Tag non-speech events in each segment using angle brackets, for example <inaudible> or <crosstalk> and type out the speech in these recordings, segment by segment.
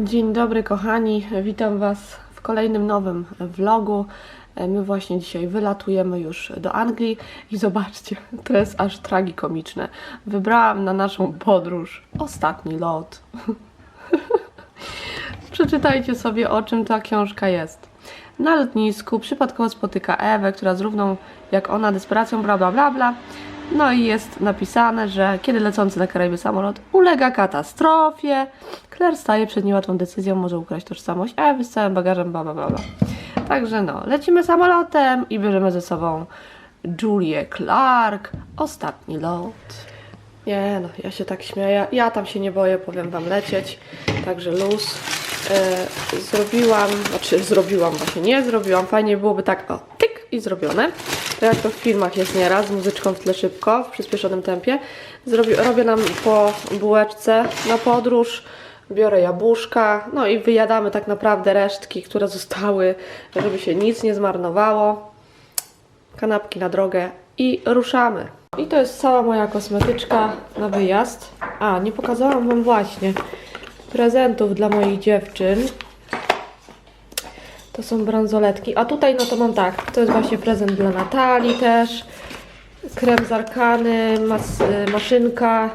Dzień dobry kochani, witam Was w kolejnym nowym vlogu. My właśnie dzisiaj wylatujemy już do Anglii i zobaczcie, <laughs> to jest aż tragikomiczne. Wybrałam na naszą podróż ostatni lot. <laughs> Przeczytajcie sobie o czym ta książka jest. Na lotnisku przypadkowo spotyka Ewę, która z równą jak ona desperacją bla bla bla bla. No i jest napisane, że kiedy lecący na Karaiby samolot ulega katastrofie, Claire staje przed niełatwą decyzją, może ukraść tożsamość Ewy z całym bagażem, bla bla bla. Także no, lecimy samolotem i bierzemy ze sobą Julię Clark, ostatni lot. Nie no, ja się tak śmieję. Ja tam się nie boję, powiem wam, lecieć. Także luz. E, zrobiłam, znaczy zrobiłam, właśnie nie zrobiłam. Fajnie byłoby tak, o, tyk i zrobione. To jak to w filmach jest nieraz, z muzyczką w tle szybko, w przyspieszonym tempie. Zrobi, robię nam po bułeczce na podróż. Biorę jabłuszka, no i wyjadamy tak naprawdę resztki, które zostały, żeby się nic nie zmarnowało kanapki na drogę i ruszamy. I to jest cała moja kosmetyczka na wyjazd. A, nie pokazałam Wam właśnie prezentów dla moich dziewczyn. To są bransoletki. A tutaj no to mam tak, to jest właśnie prezent dla Natalii też. Krem z Arkany, mas, y, maszynka.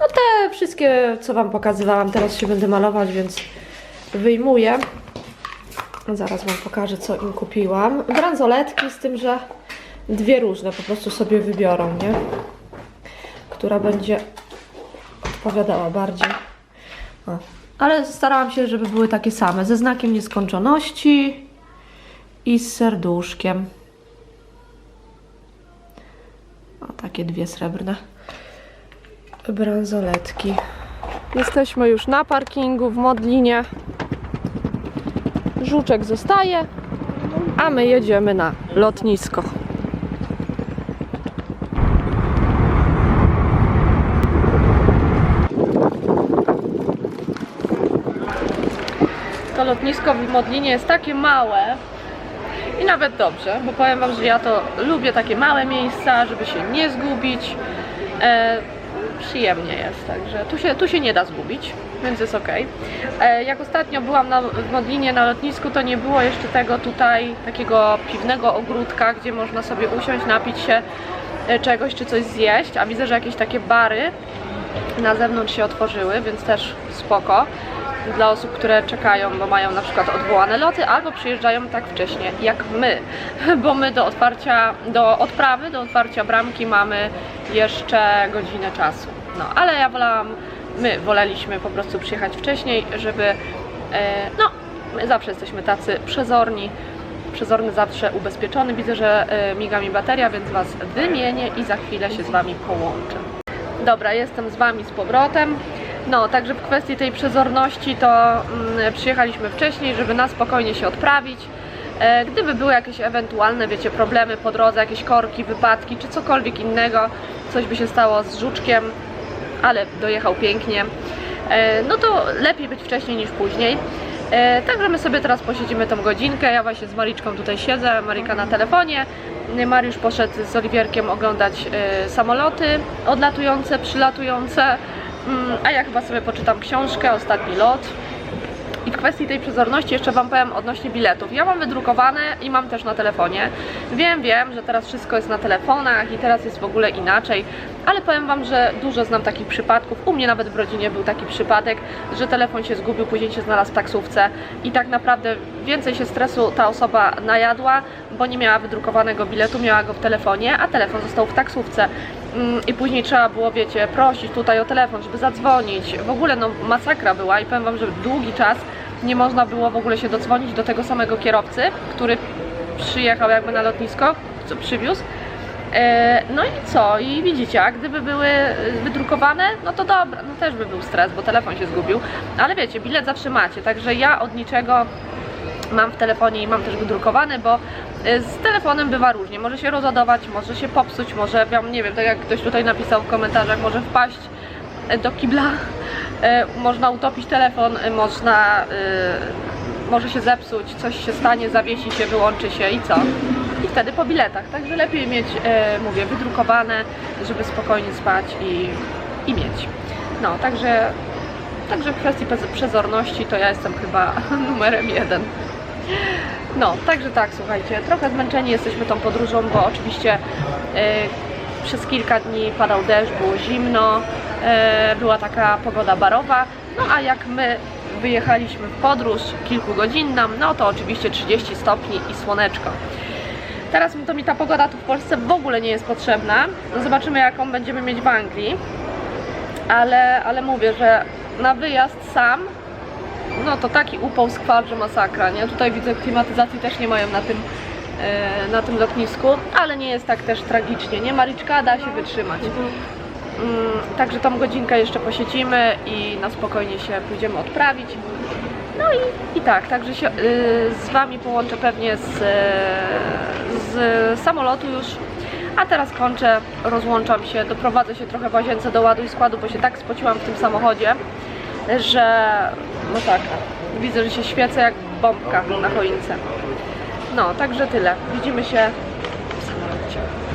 No te wszystkie, co Wam pokazywałam. Teraz się będę malować, więc wyjmuję. Zaraz Wam pokażę, co im kupiłam. Bransoletki z tym, że dwie różne po prostu sobie wybiorą, nie? Która będzie odpowiadała bardziej. O. Ale starałam się, żeby były takie same, ze znakiem nieskończoności i z serduszkiem. O, takie dwie srebrne bransoletki. Jesteśmy już na parkingu w Modlinie. Żuczek zostaje, a my jedziemy na lotnisko. Lotnisko w Modlinie jest takie małe i nawet dobrze, bo powiem Wam, że ja to lubię takie małe miejsca, żeby się nie zgubić. E, przyjemnie jest, także tu się, tu się nie da zgubić, więc jest ok. E, jak ostatnio byłam na, w Modlinie na lotnisku, to nie było jeszcze tego tutaj takiego piwnego ogródka, gdzie można sobie usiąść, napić się e, czegoś czy coś zjeść, a widzę, że jakieś takie bary na zewnątrz się otworzyły, więc też spoko dla osób, które czekają, bo mają na przykład odwołane loty, albo przyjeżdżają tak wcześnie jak my, <laughs> bo my do otwarcia, do odprawy, do otwarcia bramki mamy jeszcze godzinę czasu. No, ale ja wolałam, my woleliśmy po prostu przyjechać wcześniej, żeby, e, no, my zawsze jesteśmy tacy przezorni, przezorny zawsze ubezpieczony. Widzę, że e, miga mi bateria, więc Was wymienię i za chwilę się z Wami połączę. Dobra, jestem z Wami z powrotem. No, także w kwestii tej przezorności to mm, przyjechaliśmy wcześniej, żeby na spokojnie się odprawić. E, gdyby były jakieś ewentualne, wiecie, problemy po drodze, jakieś korki, wypadki czy cokolwiek innego, coś by się stało z żuczkiem, ale dojechał pięknie, e, no to lepiej być wcześniej niż później. E, Także my sobie teraz posiedzimy tą godzinkę. Ja właśnie z Mariczką tutaj siedzę, Marika na telefonie. Mariusz poszedł z Oliwierkiem oglądać e, samoloty odlatujące, przylatujące. Mm, A ja chyba sobie poczytam książkę, ostatni lot. I w kwestii tej przezorności jeszcze Wam powiem odnośnie biletów. Ja mam wydrukowane i mam też na telefonie. Wiem, wiem, że teraz wszystko jest na telefonach i teraz jest w ogóle inaczej, ale powiem Wam, że dużo znam takich przypadków. U mnie nawet w rodzinie był taki przypadek, że telefon się zgubił, później się znalazł w taksówce i tak naprawdę więcej się stresu ta osoba najadła, bo nie miała wydrukowanego biletu, miała go w telefonie, a telefon został w taksówce. Mm, I później trzeba było, wiecie, prosić tutaj o telefon, żeby zadzwonić. W ogóle no masakra była i powiem Wam, że długi czas nie można było w ogóle się dodzwonić do tego samego kierowcy, który przyjechał jakby na lotnisko, co przywiózł. E, No i co? I widzicie, a gdyby były e, wydrukowane, no to dobra, no też by był stres, bo telefon się zgubił. Ale wiecie, bilet zawsze macie, także ja od niczego mam w telefonie i mam też wydrukowany, bo y, z telefonem bywa różnie. Może się rozładować, może się popsuć, może, nie wiem, tak jak ktoś tutaj napisał w komentarzach, może wpaść y, do kibla, y, <laughs> można utopić telefon, y, można, może się zepsuć, coś się stanie, zawiesi się, wyłączy się i co? I wtedy po biletach. Także lepiej mieć, mówię, wydrukowane, żeby spokojnie spać i, i mieć. No, także Także w kwestii przezorności to ja jestem chyba <laughs> numerem jeden. No, także tak, słuchajcie, trochę zmęczeni jesteśmy tą podróżą, bo oczywiście e, przez kilka dni padał deszcz, było zimno, e, była taka pogoda barowa, no a jak my wyjechaliśmy w podróż kilkugodzinną, no to oczywiście 30 stopni i słoneczko. Teraz to mi ta pogoda tu w Polsce w ogóle nie jest potrzebna. Zobaczymy jaką będziemy mieć w Anglii. Ale, ale mówię, że na wyjazd sam no to taki upał skwar, że masakra, nie? Tutaj widzę klimatyzacji też nie mają na tym, e, na tym lotnisku, ale nie jest tak też tragicznie, nie? Mariczka da się wytrzymać. Mm, także tą godzinkę jeszcze posiedzimy i na spokojnie się pójdziemy odprawić. No i, i tak, także się y, z Wami połączę pewnie z, z samolotu już. A teraz kończę, rozłączam się, doprowadzę się trochę w łazience do ładu i składu, bo się tak spociłam w tym samochodzie, że no tak, widzę, że się świecę jak bombka na choince. No, także tyle. Widzimy się w samolocie.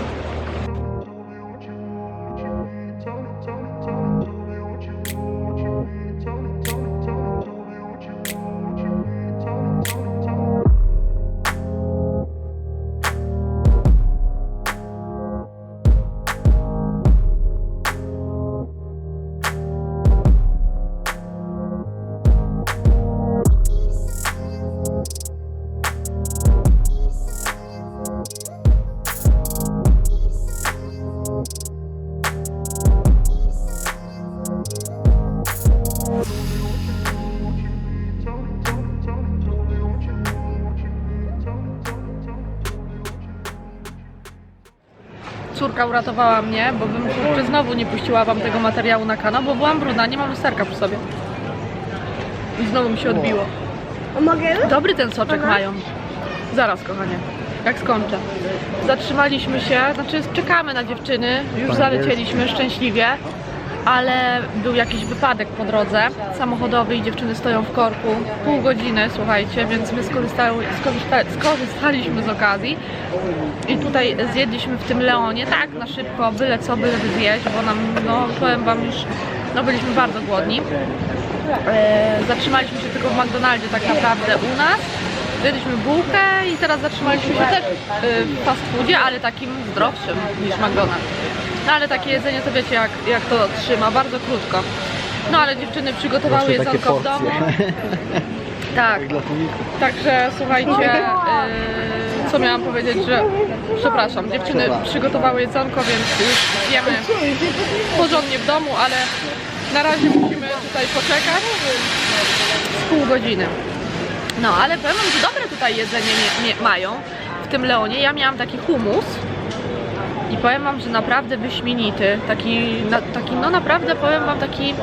Córka uratowała mnie, bo bym kurczę znowu nie puściła wam tego materiału na kanał, bo byłam brudna, nie mam lusterka przy sobie. I znowu mi się odbiło. A mogę? Dobry ten soczek mają. Zaraz, kochanie, jak skończę. Zatrzymaliśmy się, znaczy czekamy na dziewczyny, już zalecieliśmy szczęśliwie, ale był jakiś wypadek po drodze samochodowy i dziewczyny stoją w korku pół godziny, słuchajcie, więc my skorzystaliśmy z okazji i tutaj zjedliśmy w tym Leonie, tak na szybko, byle co, byle by zjeść, bo nam, no powiem wam już, no byliśmy bardzo głodni. E, zatrzymaliśmy się tylko w McDonaldzie tak naprawdę u nas. Zjedliśmy bułkę i teraz zatrzymaliśmy się też e, w fast foodzie, ale takim zdrowszym niż McDonald's. No ale takie jedzenie to wiecie jak, jak to trzyma, bardzo krótko. No ale dziewczyny przygotowały Właśnie takie jedzonko w domu. porcje. <laughs> Tak, Dla. Także słuchajcie, e, co miałam powiedzieć, że przepraszam, dziewczyny Przepraszam. przygotowały jedzonko, więc już jemy porządnie w domu, ale na razie musimy tutaj poczekać z pół godziny. No, ale powiem wam, że dobre tutaj jedzenie nie, nie mają w tym Leonie. Ja miałam taki humus i powiem wam, że naprawdę wyśmienity, taki, na, taki no naprawdę powiem wam taki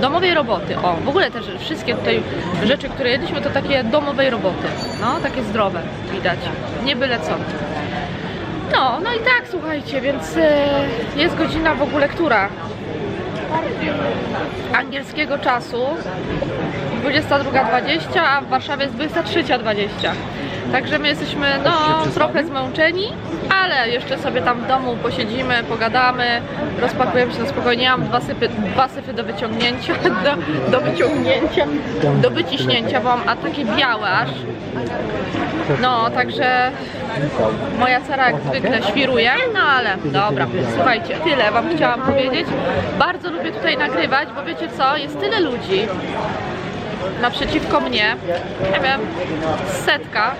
domowej roboty. O, w ogóle też wszystkie tutaj rzeczy, które jedliśmy, to takie domowej roboty. No, takie zdrowe, widać. Nie byle co. No, no i tak, słuchajcie, więc e, jest godzina w ogóle która? Angielskiego czasu 22.20, a w Warszawie jest 23.20. Także my jesteśmy no, trochę zmęczeni, ale jeszcze sobie tam w domu posiedzimy, pogadamy, rozpakujemy się na spokojnie. Mam dwa syfy, dwa syfy do wyciągnięcia, <laughs> do, do wyciągnięcia, do wyciśnięcia, bo mam a takie białe aż. No, także moja cera jak zwykle świruje, no ale dobra, słuchajcie, tyle wam chciałam powiedzieć. Bardzo lubię tutaj nagrywać, bo wiecie co, jest tyle ludzi naprzeciwko mnie, nie wiem, setka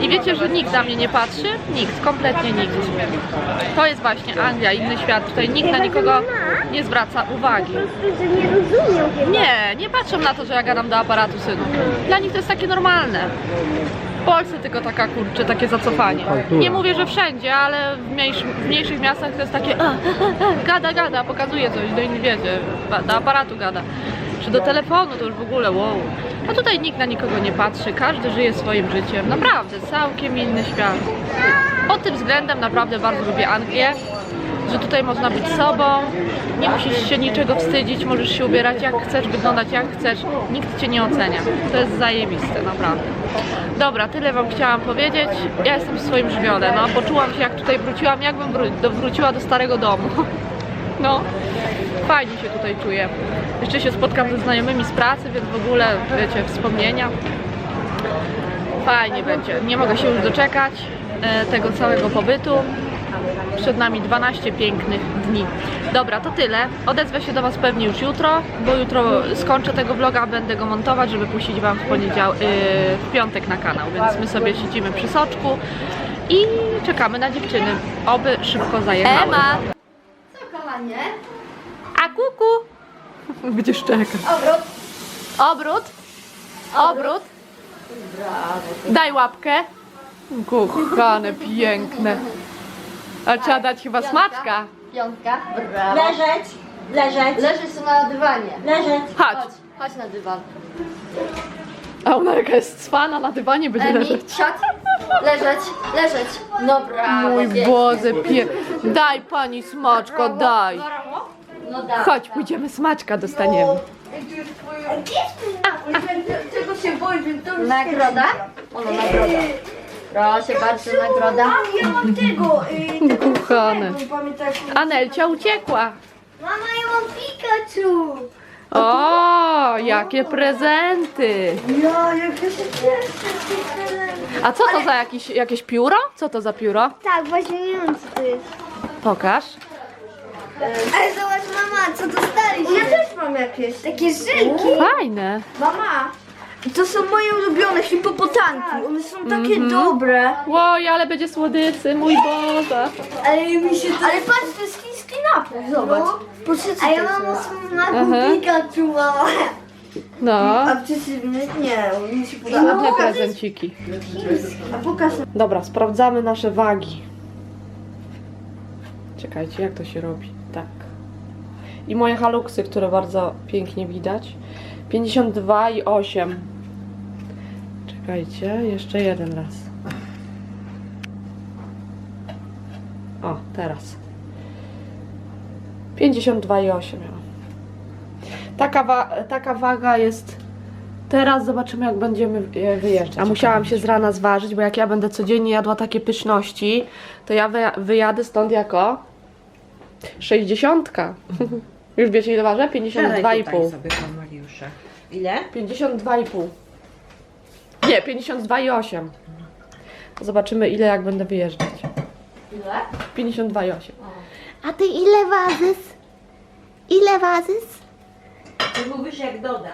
i wiecie, że nikt na mnie nie patrzy? Nikt, kompletnie nikt. To jest właśnie Anglia, inny świat, tutaj nikt na nikogo nie zwraca uwagi. Nie. Nie, patrzą na to, że ja gadam do aparatu synu. Dla nich to jest takie normalne. W Polsce tylko taka kurczę, takie zacofanie. Nie mówię, że wszędzie, ale w, mniejszych, w mniejszych miastach to jest takie a, a, a, gada, gada, pokazuje coś, do innych wiecie, do aparatu gada. Czy do telefonu to już w ogóle wow. A tutaj nikt na nikogo nie patrzy, każdy żyje swoim życiem. Naprawdę, całkiem inny świat. Pod tym względem naprawdę bardzo lubię Anglię, że tutaj można być sobą, nie musisz się niczego wstydzić, możesz się ubierać jak chcesz, wyglądać jak chcesz, nikt cię nie ocenia. To jest zajebiste, naprawdę. Dobra, tyle wam chciałam powiedzieć. Ja jestem w swoim żywiole, no poczułam się jak tutaj wróciłam, jakbym wróciła do starego domu. <laughs> No, fajnie się tutaj czuję. Jeszcze się spotkam ze znajomymi z pracy, więc w ogóle, wiecie, wspomnienia. Fajnie będzie. Nie mogę się już doczekać e, tego całego pobytu. Przed nami 12 pięknych dni. Dobra, to tyle. Odezwę się do Was pewnie już jutro, bo jutro skończę tego vloga, będę go montować, żeby puścić Wam w poniedział- yy, w piątek na kanał. Więc my sobie siedzimy przy soczku i czekamy na dziewczyny. Oby szybko zajechały. Ema! Co kochanie? A kuku! Będziesz czekać. Obrót. Obrót. Obrót. Daj łapkę. Kochane, <laughs> piękne. A trzeba dać chyba smaczka. Piątka. Brawo. Leżeć, leżeć, Leżysz na dywanie. leżeć. Chodź. Chodź, chodź na dywan. A ona jaka jest cwana na dywanie będzie Emi, leżeć. siad. Leżeć, leżeć. No brawo. Mój pięknie. Boże, pie... Daj pani smaczka, daj. No dawaj. Chodź, pójdziemy smaczka dostaniemy. Czego się boję, to Nagroda? Ono nagroda. Proszę bardzo, nagroda. Ja mam tego, y, tego <laughs> Kochane. samego, pamiętasz? Anelcia uciekła. Mama, ja mam Pikachu! O, jakie prezenty. Ja, jak ja się cieszę. A co to za jakieś, jakieś pióro? Co to za pióro? Tak, właśnie nie wiem co to jest. Pokaż. Ale zobacz mama, co dostaliśmy. Ja też mam jakieś. Takie żylki. Fajne. Mama, to są moje ulubione hipopotanki. One są takie dobre. Oj, ale będzie słodycy, mój Boże. Ale mi się to... Ale patrz, to jest chiński napój, zobacz. No. A ja mam smaku Aha. Pikachu, mama. No. A przeciwny? Nie, mi się podoba. Ładne prezenciki. A pokaż Dobra, sprawdzamy nasze wagi. Czekajcie, jak to się robi? Tak. I moje haluksy, które bardzo pięknie widać. 52 i 8. Czekajcie, jeszcze jeden raz. O, teraz. 52 i 8 miałam. Taka, wa- taka waga jest Teraz zobaczymy, jak będziemy je wyjeżdżać. A musiałam się z rana zważyć, bo jak ja będę codziennie jadła takie pyszności, to ja wyja- wyjadę stąd jako 60. Już wiecie ile ważę? 52,5. sobie pan Mariusza. Ile? 52,5. Nie, 52,8. Zobaczymy ile jak będę wyjeżdżać. Ile? 52,8. A ty ile ważysz? Ile ważysz? Ty mówisz jak doda.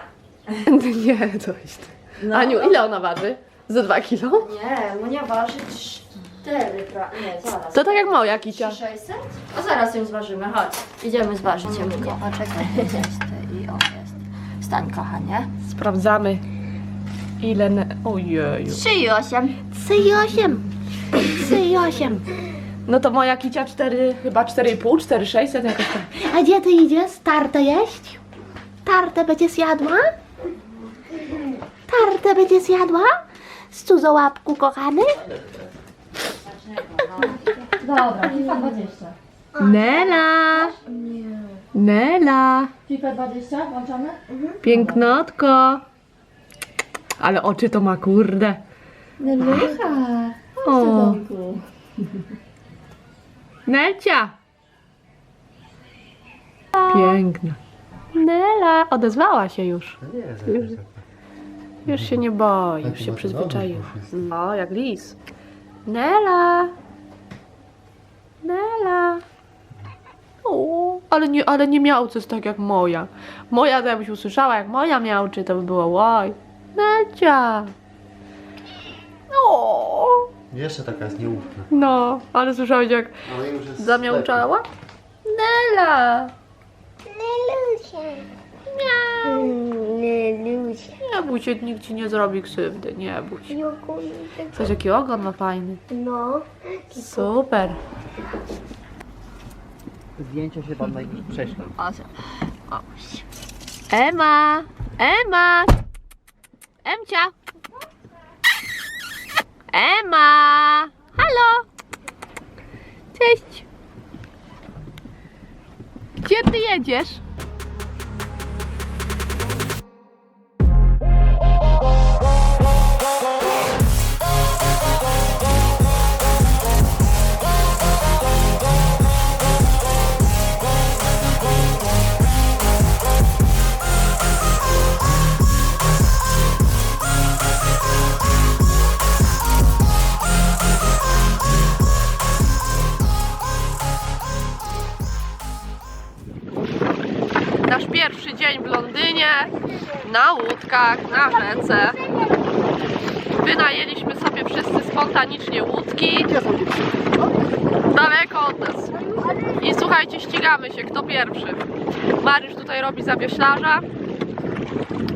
<laughs> Nie, to jest. Aniu, ile ona waży? Za 2 kilo? Nie, Monia waży 4, pra... nie, zaraz. To tak jak moja kicia. 600? A zaraz ją zważymy, chodź. Idziemy zważyć ją. A czekaj, jest i o jest. Wstań kochanie. Sprawdzamy ile... Ne... Ojeju. 3,8. 3,8. 3,8. No to moja kicia 4, chyba 4,5, 4,600 jakoś tak. A gdzie ty idziesz? Tartę jeść? Tartę będziesz jadła? Tartę będziesz jadła? Z cudzołapku, kochany? Dobra, FIFA 20. Nela! Nela! FIFA 20, włączamy? Pięknotko! Ale oczy to ma kurde. Nelucha. O. Nelcia! Piękna. Nela! Odezwała się już. Już, już się nie boi, już się przyzwyczaiła. No, jak lis. Nela! Nela! O, ale nie, ale nie miałcy jest tak jak moja. Moja to jakbyś usłyszała, jak moja miałczy, to by było łoj. Nelcia! O, Jeszcze taka jest nieufna. no, ale słyszałeś jak Ale już jest zamiałczała? Nela! Nelusia. Miau. Nelusia. Nie bój się, nikt ci nie zrobi krzywdy, nie bój się. Coś jaki ogon ma fajny. No. Super. Zdjęcia się pan najpierw prześle. Ema! Ema! Emcia! Ema! Halo! Cześć! Gdzie ty jedziesz? Łódkach, na rzece. Wynajęliśmy sobie wszyscy spontanicznie łódki. Daleko od nas. I słuchajcie, ścigamy się, kto pierwszy. Mariusz tutaj robi zawioślarza.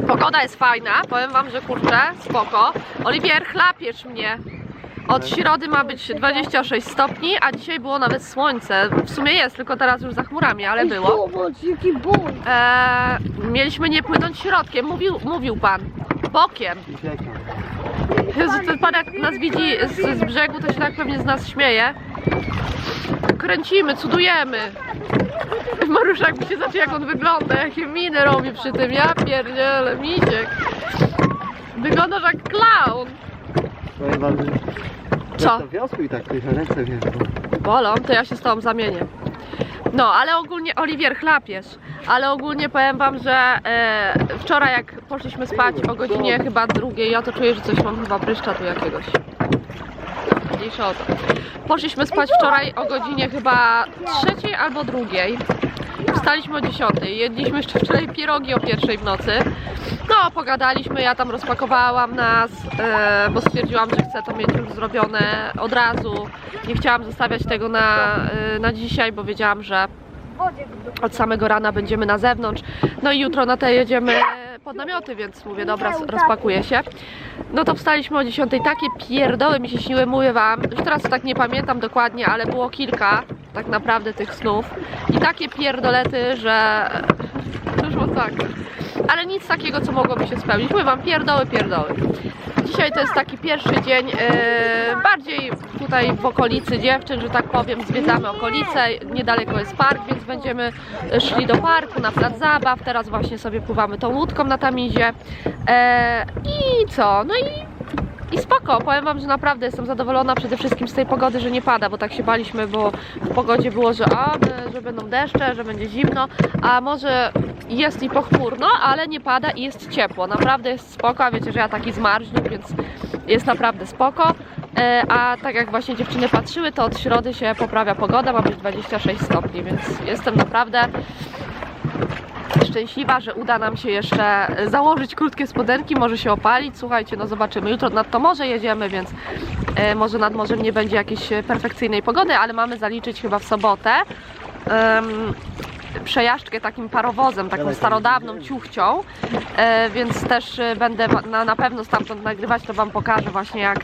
Pogoda jest fajna, powiem wam, że kurczę, spoko. Oliwier, chlapiesz mnie. Od środy ma być 26 stopni, a dzisiaj było nawet słońce. W sumie jest, tylko teraz już za chmurami, ale było. Eee, mieliśmy nie płynąć środkiem, mówił, mówił pan. Bokiem. Jezu, ten pan jak nas widzi z, z brzegu, to się tak pewnie z nas śmieje. Kręcimy, cudujemy. Marusz jakby się zobaczy jak on wygląda, jakie miny robi przy tym. Ja pierdzielę, misiek. Wyglądasz jak clown. Powiem wam, że Co? to wiosły i tak tylko ręce wiesz. Bolą, to ja się z tobą zamienię. No, ale ogólnie Oliwier chlapiesz. Ale ogólnie powiem wam, że e, wczoraj jak poszliśmy spać o godzinie chyba drugiej, ja to czuję, że coś mam chyba pryszcza tu jakiegoś. No, mniejsza o to. Poszliśmy spać wczoraj o godzinie chyba trzeciej albo drugiej. Wstaliśmy o 10. Jedliśmy jeszcze wczoraj pierogi o pierwszej w nocy. No, pogadaliśmy, ja tam rozpakowałam nas, e, bo stwierdziłam, że chcę to mieć już zrobione od razu. Nie chciałam zostawiać tego na, e, na dzisiaj, bo wiedziałam, że od samego rana będziemy na zewnątrz. No i jutro na te jedziemy pod namioty, więc mówię, dobra, rozpakuję się. No to wstaliśmy o 10. Takie pierdoły mi się śniły, mówię wam. Już teraz tak nie pamiętam dokładnie, ale było kilka tak naprawdę tych snów. I takie pierdolety, że już masakra. Ale nic takiego, co mogłoby się spełnić. Mówię wam, pierdoły, pierdoły. Dzisiaj to jest taki pierwszy dzień, e, bardziej tutaj w okolicy dziewczyn, że tak powiem, zwiedzamy okolice, niedaleko jest park, więc będziemy szli do parku, na plac zabaw, teraz właśnie sobie pływamy tą łódką na Tamizie e, i co, no i i spoko, powiem wam, że naprawdę jestem zadowolona przede wszystkim z tej pogody, że nie pada, bo tak się baliśmy, bo w pogodzie było, że, a, że będą deszcze, że będzie zimno, a może jest i pochmurno, ale nie pada i jest ciepło. Naprawdę jest spoko, a wiecie, że ja taki zmarzniuk, więc jest naprawdę spoko. E, A tak jak właśnie dziewczyny patrzyły, to od środy się poprawia pogoda, ma być 26 stopni, więc jestem naprawdę szczęśliwa, że uda nam się jeszcze założyć krótkie spodenki, może się opalić. Słuchajcie, no zobaczymy. Jutro nad to morze jedziemy, więc e, może nad morzem nie będzie jakiejś perfekcyjnej pogody, ale mamy zaliczyć chyba w sobotę. Przejażdżkę takim parowozem, taką starodawną ciuchcią, e, więc też e, będę na, pewno stamtąd nagrywać, to Wam pokażę właśnie jak,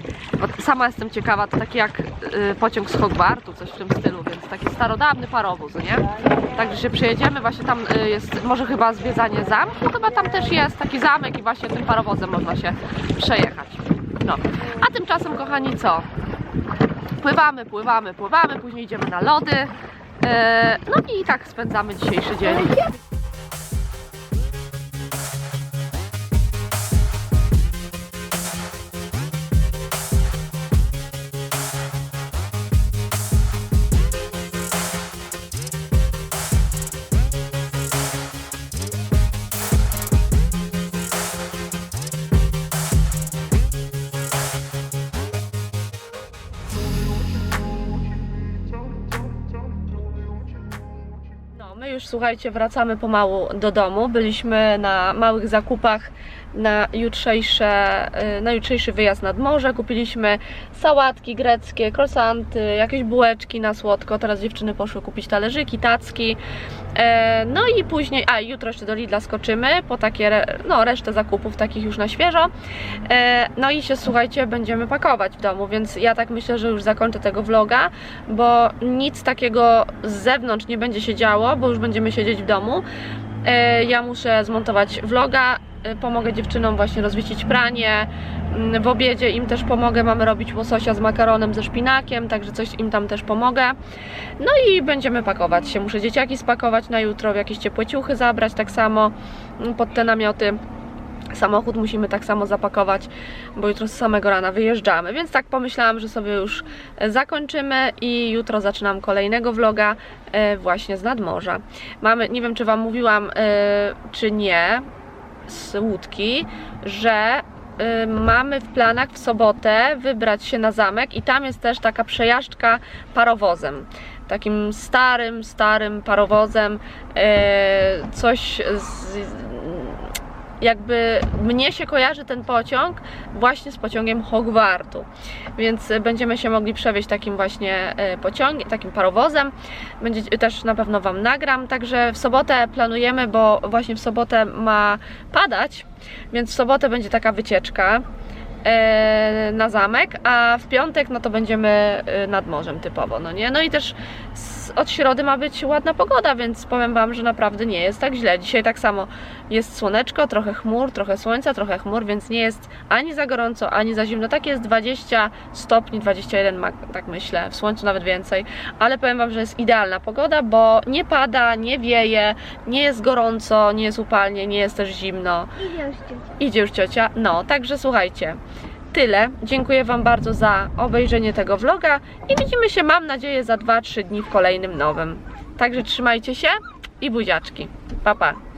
sama jestem ciekawa, to taki jak e, pociąg z Hogwartu, coś w tym stylu, więc taki starodawny parowóz, nie? Także się przyjedziemy, właśnie tam jest może chyba zwiedzanie zamku, chyba tam też jest taki zamek i właśnie tym parowozem można się przejechać. No, a tymczasem kochani co? Pływamy, pływamy, pływamy, później idziemy na lody. E, No i tak spędzamy dzisiejszy dzień. Słuchajcie, wracamy pomału do domu. Byliśmy na małych zakupach na, jutrzejsze, y, na jutrzejszy wyjazd nad morze. Kupiliśmy sałatki greckie, croissanty, jakieś bułeczki na słodko. Teraz dziewczyny poszły kupić talerzyki, tacki. E, No i później, a jutro jeszcze do Lidla skoczymy po takie, no resztę zakupów takich już na świeżo. E, No i się słuchajcie, będziemy pakować w domu, więc ja tak myślę, że już zakończę tego vloga, bo nic takiego z zewnątrz nie będzie się działo, bo już będziemy siedzieć w domu. E, Ja muszę zmontować vloga, pomogę dziewczynom właśnie rozwiesić pranie. Mm, W obiedzie im też pomogę, mamy robić łososia z makaronem, ze szpinakiem, także coś im tam też pomogę. No i będziemy pakować się. Muszę dzieciaki spakować na jutro, jakieś ciepłe ciuchy zabrać tak samo mm, pod te namioty. Samochód musimy tak samo zapakować, bo jutro z samego rana wyjeżdżamy, więc tak pomyślałam, że sobie już e, zakończymy i jutro zaczynam kolejnego vloga e, właśnie z nadmorza. Mamy, nie wiem czy Wam mówiłam, e, czy nie, z łódki, że y, mamy w planach w sobotę wybrać się na zamek i tam jest też taka przejażdżka parowozem. Takim starym, starym parowozem. e, Coś z, jakby mnie się kojarzy ten pociąg właśnie z pociągiem Hogwartu. Więc e, będziemy się mogli przewieźć takim właśnie e, pociągiem, takim parowozem. Będzie też na pewno Wam nagram. Także w sobotę planujemy, bo właśnie w sobotę ma padać, więc w sobotę będzie taka wycieczka e, na zamek, a w piątek no to będziemy e, nad morzem typowo, no nie? No i też z, od środy ma być ładna pogoda, więc powiem Wam, że naprawdę nie jest tak źle. Dzisiaj tak samo jest słoneczko, trochę chmur, trochę słońca, trochę chmur, więc nie jest ani za gorąco, ani za zimno. Tak jest 20 stopni, 21 ma, tak myślę, w słońcu nawet więcej, ale powiem Wam, że jest idealna pogoda, bo nie pada, nie wieje, nie jest gorąco, nie jest upalnie, nie jest też zimno. Idzie już ciocia. Idzie już ciocia. No, także słuchajcie. Tyle. Dziękuję Wam bardzo za obejrzenie tego vloga i widzimy się, mam nadzieję, za 2-3 dni w kolejnym nowym. Także trzymajcie się i buziaczki. Pa, pa.